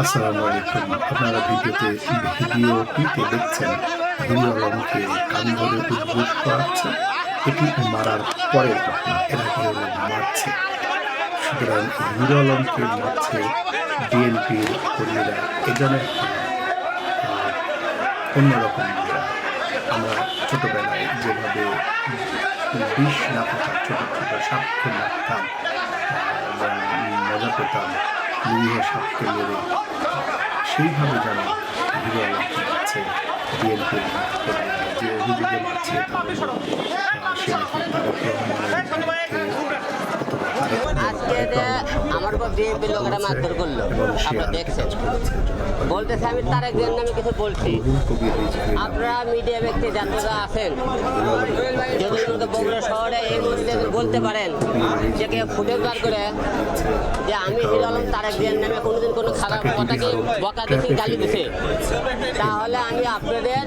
আসসালামু আলাইকুম আপনারা ভিডিওতে ভিডিওটিতে দেখছেন। হিরু আলমকে কান ধরে উদ্বোস করাচ্ছে। মারার পরের ঘটনা। এরা হিরু আলম মারছে। সুতরাং হিরু আলমকে মারছে বিএনপির কর্মীরা। এজন্য আমরা ছোটবেলায় যেভাবে বিষ ছোট ছোট মারতাম এবং মজা পেতাম। নিরীহ সাপকে মেরে সেইভাবে যেন বিএনপির যে অভিযোগে রহমানের বিরুদ্ধে অথবা তারেক আজকে যে আমার বিএনপি লোকেরা মারধর করল। আপনারা দেখছেন। কাজ করেছে। জনগণ বলতেছে আমি তারেক জিয়ার নামে কিছু বলছি। আপনারা মিডিয়া ব্যক্তি যাত্রীরা আছেন। হিরো যদি ওনাকে বগুড়া শহরে এই মুহূর্তে বলতে পারেন যে ফুটেজ বার করে যে আমি হিরো আলম তারেক জিয়ার নামে কোনোদিন কোনো খারাপ কথাকে বকা দিছি গালি দিছি তাহলে আমি আপনাদের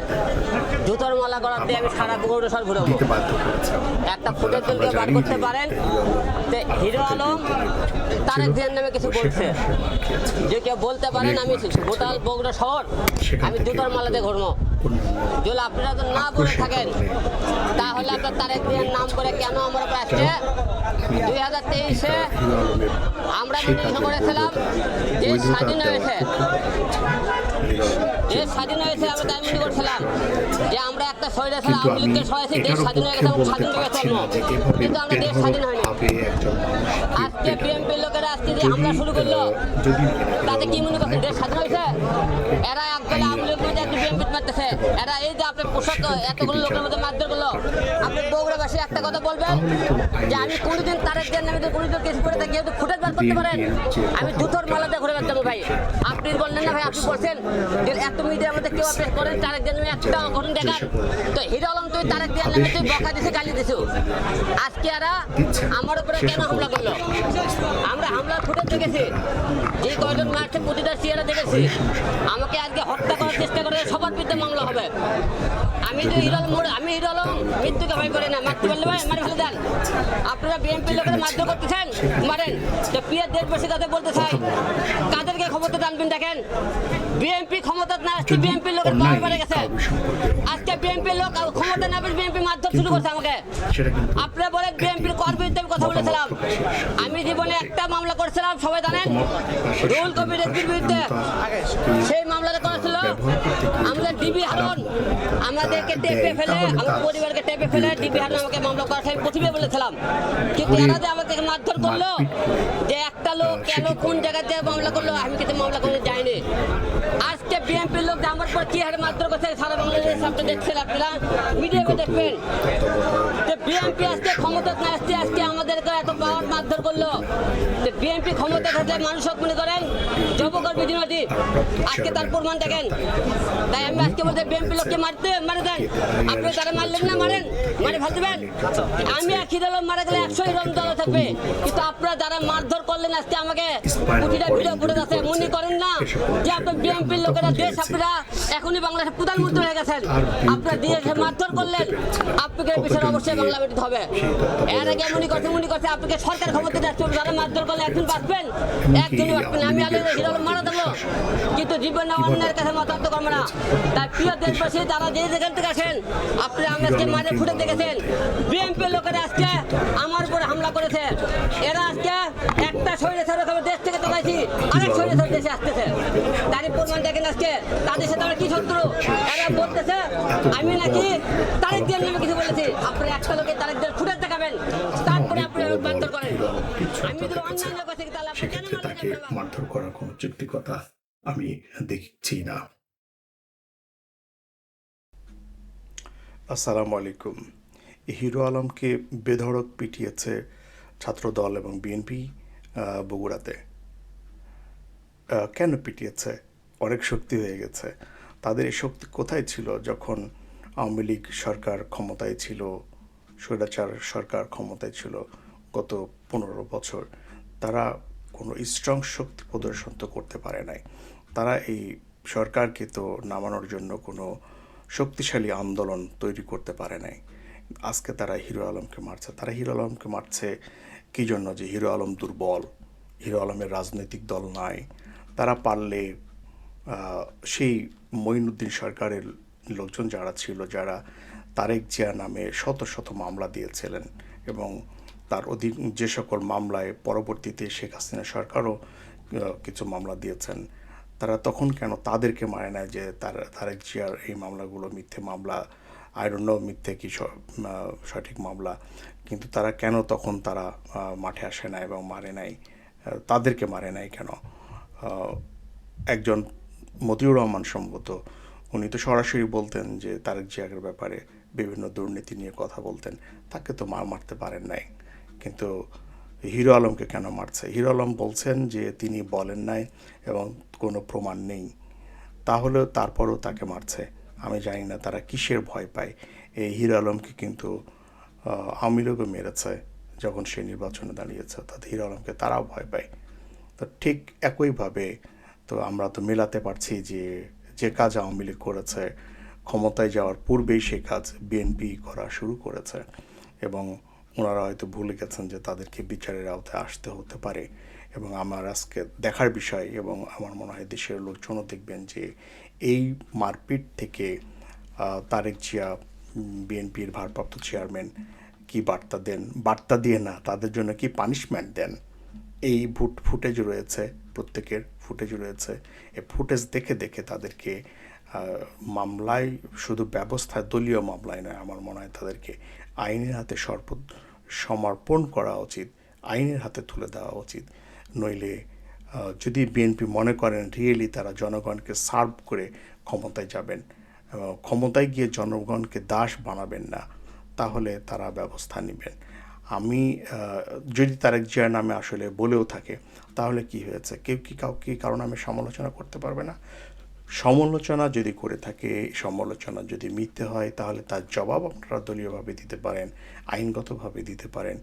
জুতোর মালা করার দিয়ে আমি সারা বগুড়া শহর ঘুরবো। একটা ফুটের তুলকে বার করতে পারেন যে হিরো আলম তারেক নামে কিছু বলছে? যে কেউ বলতে পারেন আমি গোটাল বগুড়া শহর আমি দুটার মালাতে ঘুরবো। যদি আপনারা তো না বলে থাকেন তাহলে আপনার তারেক জিয়ার নাম করে কেন আমরা দুই হাজার তেইশে আমরা করেছিলাম যে স্বাধীন হয়েছে। যে স্বাধীন হয়েছে আমরা মিটিং করছিলাম। যে আমরা একটা শহীদ ছিলাম আওয়ামী লীগকে দেশ স্বাধীন হয়ে গেছে এবং স্বাধীন হয়ে চলবো কিন্তু আমরা দেশ স্বাধীন হয়নি। আজকে বিএনপির লোকেরা আজকে যে হামলা শুরু করল তাতে কি মনে করছেন? দেশ স্বাধীন হয়েছে? এরা একদল আওয়ামী লীগ একটু এরা এই যে আপনার পোশাক, এতগুলো লোকের মধ্যে মারধর করল। আপনি বগুড়াবাসী একটা কথা বলবেন যে আমি কোনোদিন তারেক দেন আমি কোনোদিন কেস করে থাকি যেহেতু ফুটেজ বার করতে পারেন? আমি জুতোর মালাতে ঘুরে বেড়াতে ভাই। আপনি বললেন না ভাই, আপনি বলছেন যে এত মিডিয়ার মধ্যে কেউ আপনি করেন, তারেক দেন আমি একটা ঘটনা দেখান। তো হিরো আলম, তুই তারেক দেন নামে তুই বকা দিছে গালি দিছো আজকে এরা আমার উপরে কেন হামলা করল? আমরা হামলার ফুটেজ দেখেছি। যে কয়জন মারছে, প্রতিটা সিয়ারা দেখেছি। আমাকে আজকে হত্যা হিরল মোড় আমি হিরল মৃত্যুকে ভয় করি না। মারতে পারলে ভাই মারি ফেলে দেন আপনারা বিএনপি লোকের মারধর করতেছেন মারেন। তো পিয়ার দেশবাসী তাদের বলতে চাই কাদেরকে ক্ষমতা টানবেন দেখেন। বিএনপি ক্ষমতা না আসছে বিএনপি লোকের পাওয়ার বেড়ে গেছে। আজকে বিএনপি লোক ক্ষমতা না পেলে বিএনপি মারধর শুরু করছে আমাকে। আপনারা বলেন বিএনপির কর আমি কথা বলেছিলাম। আমি জীবনে একটা মামলা করেছিলাম সবাই জানেন? রুল কবির রেজবির বিরুদ্ধে সেই মামলাটা করেছিল আমাদের ডিবি হারন আমাদেরকে টেপে ফেলে আমার পরিবারকে টেপে ফেলে ডিবি হারন আমাকে মামলা করার আমি প্রথমে বলেছিলাম। কিন্তু এরা যে আমাকে মারধর করল যে একটা লোক কেন কোন জায়গাতে মামলা করল আমি কিন্তু মামলা করে যাইনি আজকে বিএনপির লোক আমার পর কি হারে মারধর করছে, সারা বাংলাদেশ আপনি দেখছেন আপনারা। মিডিয়াতে দেখবেন যে বিএনপি আজকে ক্ষমতা না আসছে আজকে আমাদেরকে এত পাওয়ার মারধর করল। যে বিএনপি ক্ষমতা থাকলে মানুষ মনে করেন জবকর বিধিনদী আজকে তার প্রমাণ দেখেন। তাই আমি আজকে বলতে বিএনপি লোককে মারতে, মারে দেন। আপনি তারা মারলেন না, মারেন। মারে ফেলতে দেবেন। আমি একই দল, মারা গেলে একশোই রং দল থাকবে। কিন্তু আপনারা যারা মারধর করলেন আজকে আমাকে প্রতিটা ভিডিও করে যাচ্ছে মনে করেন না যে আপনার বিএনপির লোকেরা দেশ আপনারা এখনই বাংলাদেশের প্রধানমন্ত্রী হয়ে গেছেন। আপনারা দেশে মারধর করলেন আপনাকে বিষয়ে অবশ্যই বাংলা বেটিতে হবে। এর আগে মনে করছে মনে করছে আপনাকে সরকার ক্ষমতা যাচ্ছে যারা মারধর করলে একজন বাঁচবেন একদিনই বাঁচবেন আমি আগে হিরো মারা দেবো কিন্তু জীবন অন্যের কাছে মতান্ত করব না। তাই প্রিয় দেশবাসী তারা যে যেখান থেকে আসেন আপনি আমি আজকে মারে ফুটে দেখেছেন। বিএনপির লোকেরা আজকে আমার উপরে হামলা করেছে। এরা আজকে একটা শরীরে ছাড়া দেশ থেকে তো পাইছি ছাড়া দেশে আসতেছে। তারই প্রমাণ দেখেন আজকে। তাদের সাথে আমার কি শত্রু? এরা বলতেছে আমি নাকি দিয়ে নামে কিছু বলেছি। আপনি একটা লোকে তারেক দিয়ে ফুটে দেখাবেন। তারপরে মারধর করেন। আমি যদি অন্যায় লোক তাহলে সেক্ষেত্রে তাকে মারধর করার কোনো যুক্তিকতা আমি দেখছি না। আসসালামু আলাইকুম। হিরো আলমকে বেধড়ক পিটিয়েছে ছাত্রদল এবং বিএনপি বগুড়াতে। কেন পিটিয়েছে? অনেক শক্তি হয়ে গেছে। তাদের এই শক্তি কোথায় ছিল যখন আওয়ামী লীগ সরকার ক্ষমতায় ছিল, স্বৈরাচার সরকার ক্ষমতায় ছিল গত পনেরো বছর? তারা কোনো স্ট্রং শক্তি প্রদর্শন তো করতে পারে নাই। তারা এই সরকারকে তো নামানোর জন্য কোনো শক্তিশালী আন্দোলন তৈরি করতে পারে নাই। আজকে তারা হিরো আলমকে মারছে। তারা হিরো আলমকে মারছে কী জন্য? যে হিরো আলম দুর্বল, হিরো আলমের রাজনৈতিক দল নাই। তারা পারলে সেই মঈনুদ্দিন সরকারের লোকজন যারা ছিল, যারা তারেক জিয়া নামে শত শত মামলা দিয়েছিলেন এবং তার অধীন যে সকল মামলায় পরবর্তীতে শেখ হাসিনা সরকারও কিছু মামলা দিয়েছেন, তারা তখন কেন তাদেরকে মারে না যে তার, তারেক জিয়ার এই মামলাগুলো মিথ্যে মামলা? আইরন্য মিথ্যে কি সঠিক মামলা? কিন্তু তারা কেন তখন তারা মাঠে আসে না এবং মারে নাই? তাদেরকে মারে নাই কেন? একজন মতিউর রহমান সম্ভবত। উনি তো সরাসরি বলতেন যে তারেক জিয়ার ব্যাপারে বিভিন্ন দুর্নীতি নিয়ে কথা বলতেন। তাকে তো মার মারতে পারেন নাই। কিন্তু হিরো আলমকে কেন মারছে? হিরো আলম বলছেন যে তিনি বলেন নাই এবং কোনো প্রমাণ নেই। তাহলেও তারপরও তাকে মারছে। আমি জানি না তারা কিসের ভয় পায়। এই হিরো আলমকে কিন্তু আওয়ামী লীগও মেরেছে যখন সে নির্বাচনে দাঁড়িয়েছে। অর্থাৎ হিরো আলমকে তারাও ভয় পায়। তো ঠিক একইভাবে তো আমরা তো মেলাতে পারছি যে যে কাজ আওয়ামী লীগ করেছে, ক্ষমতায় যাওয়ার পূর্বেই সে কাজ বিএনপি করা শুরু করেছে এবং ওনারা হয়তো ভুলে গেছেন যে তাদেরকে বিচারের আওতায় আসতে হতে পারে এবং আমার আজকে দেখার বিষয় এবং আমার মনে হয় দেশের লোকজনও দেখবেন যে এই মারপিট থেকে তারেক জিয়া বিএনপির ভারপ্রাপ্ত চেয়ারম্যান কি বার্তা দেন? বার্তা দিয়ে না, তাদের জন্য কি পানিশমেন্ট দেন? এই ভুট ফুটেজ রয়েছে, প্রত্যেকের ফুটেজ রয়েছে। এই ফুটেজ দেখে দেখে তাদেরকে মামলায় শুধু ব্যবস্থায় দলীয় মামলায় নয়, আমার মনে হয় তাদেরকে আইনের হাতে সর্ব সমর্পণ করা উচিত, আইনের হাতে তুলে দেওয়া উচিত। নইলে যদি বিএনপি মনে করেন রিয়েলি তারা জনগণকে সার্ভ করে ক্ষমতায় যাবেন ক্ষমতায় গিয়ে জনগণকে দাস বানাবেন না, তাহলে তারা ব্যবস্থা নেবেন। আমি যদি তারেক জিয়ার নামে আসলে বলেও থাকে, তাহলে কি হয়েছে? কেউ কি কাউকে কারও নামে সমালোচনা করতে পারবে না? সমালোচনা যদি করে থাকে, সমালোচনা যদি মিথ্যে হয়, তাহলে তার জবাব আপনারা দলীয়ভাবে দিতে পারেন, আইনগতভাবে দিতে পারেন।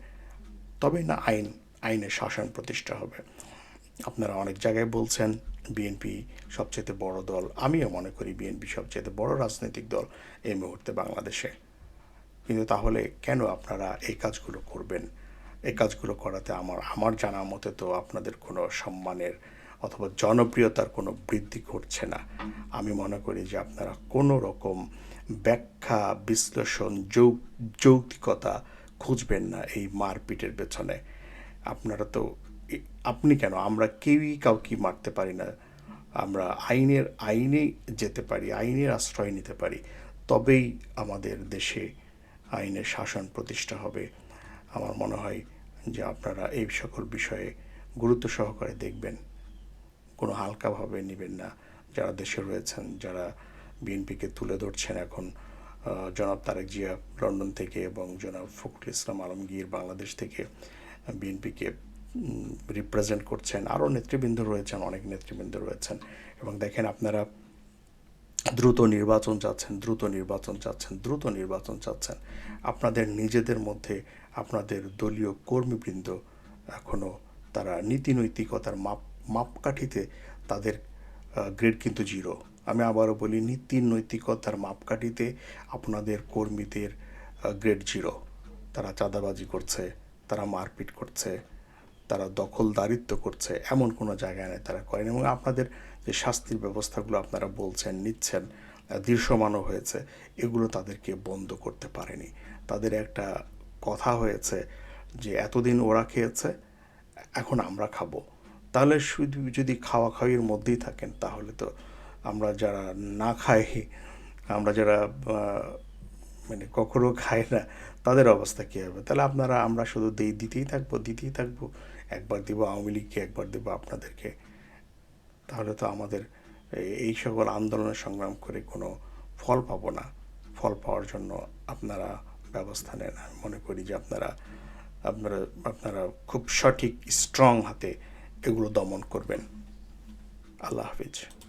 তবে না, আইন আইনের শাসন প্রতিষ্ঠা হবে। আপনারা অনেক জায়গায় বলছেন, বিএনপি সবচেয়ে বড় দল। আমিও মনে করি বিএনপি সবচেয়ে বড় রাজনৈতিক দল এই মুহূর্তে বাংলাদেশে। কিন্তু তাহলে কেন আপনারা এই কাজগুলো করবেন? এই কাজগুলো করাতে আমার আমার জানা মতে তো আপনাদের কোনো সম্মানের অথবা জনপ্রিয়তার কোনো বৃদ্ধি ঘটছে না। আমি মনে করি যে আপনারা কোনো রকম ব্যাখ্যা, বিশ্লেষণ যৌ যৌক্তিকতা খুঁজবেন না এই মারপিটের পেছনে। আপনারা তো আপনি কেন? আমরা কেউই কাউকে মারতে পারি না। আমরা আইনের আইনে যেতে পারি, আইনের আশ্রয় নিতে পারি। তবেই আমাদের দেশে আইনের শাসন প্রতিষ্ঠা হবে। আমার মনে হয় যে আপনারা এই সকল বিষয়ে গুরুত্ব সহকারে দেখবেন। কোনো হালকাভাবে নেবেন না। যারা দেশে রয়েছেন, যারা বিএনপিকে তুলে ধরছেন এখন জনাব তারেক জিয়া লন্ডন থেকে এবং জনাব ফখরুল ইসলাম আলমগীর বাংলাদেশ থেকে বিএনপিকে রিপ্রেজেন্ট করছেন। আরও নেতৃবৃন্দ রয়েছেন, অনেক নেতৃবৃন্দ রয়েছেন। এবং দেখেন আপনারা দ্রুত নির্বাচন চাচ্ছেন, দ্রুত নির্বাচন চাচ্ছেন, দ্রুত নির্বাচন চাচ্ছেন। আপনাদের নিজেদের মধ্যে আপনাদের দলীয় কর্মীবৃন্দ এখনও তারা নীতি নৈতিকতার মাপ, মাপকাঠিতে তাদের গ্রেড কিন্তু জিরো আমি আবারও বলি নীতি নৈতিকতার মাপকাঠিতে আপনাদের কর্মীদের গ্রেড জিরো তারা চাঁদাবাজি করছে, তারা মারপিট করছে, তারা দখলদারিত্ব করছে, এমন কোনো জায়গায় নেই, তারা করেন। এবং আপনাদের যে শাস্তির ব্যবস্থাগুলো আপনারা বলছেন, নিচ্ছেন দৃশ্যমানও হয়েছে, এগুলো তাদেরকে বন্ধ করতে পারেনি। তাদের একটা কথা হয়েছে যে, এতদিন ওরা খেয়েছে, এখন আমরা খাব। তাহলে শুধু যদি খাওয়া খাওয়ির মধ্যেই থাকেন, তাহলে তো আমরা যারা না খাই, আমরা যারা মানে কখনো খায় না, তাদের অবস্থা কী হবে? তাহলে আপনারা, আমরা শুধু দিতেই থাকব দিতেই থাকব, একবার দিব আওয়ামী লীগকে, একবার দেবো আপনাদেরকে। তাহলে তো আমাদের এই সকল আন্দোলনের সংগ্রাম করে কোনো ফল পাবো না। ফল পাওয়ার জন্য আপনারা ব্যবস্থা নেন। আমি মনে করি যে আপনারা আপনারা আপনারা খুব সঠিক স্ট্রং হাতে এগুলো দমন করবেন। আল্লাহ হাফিজ।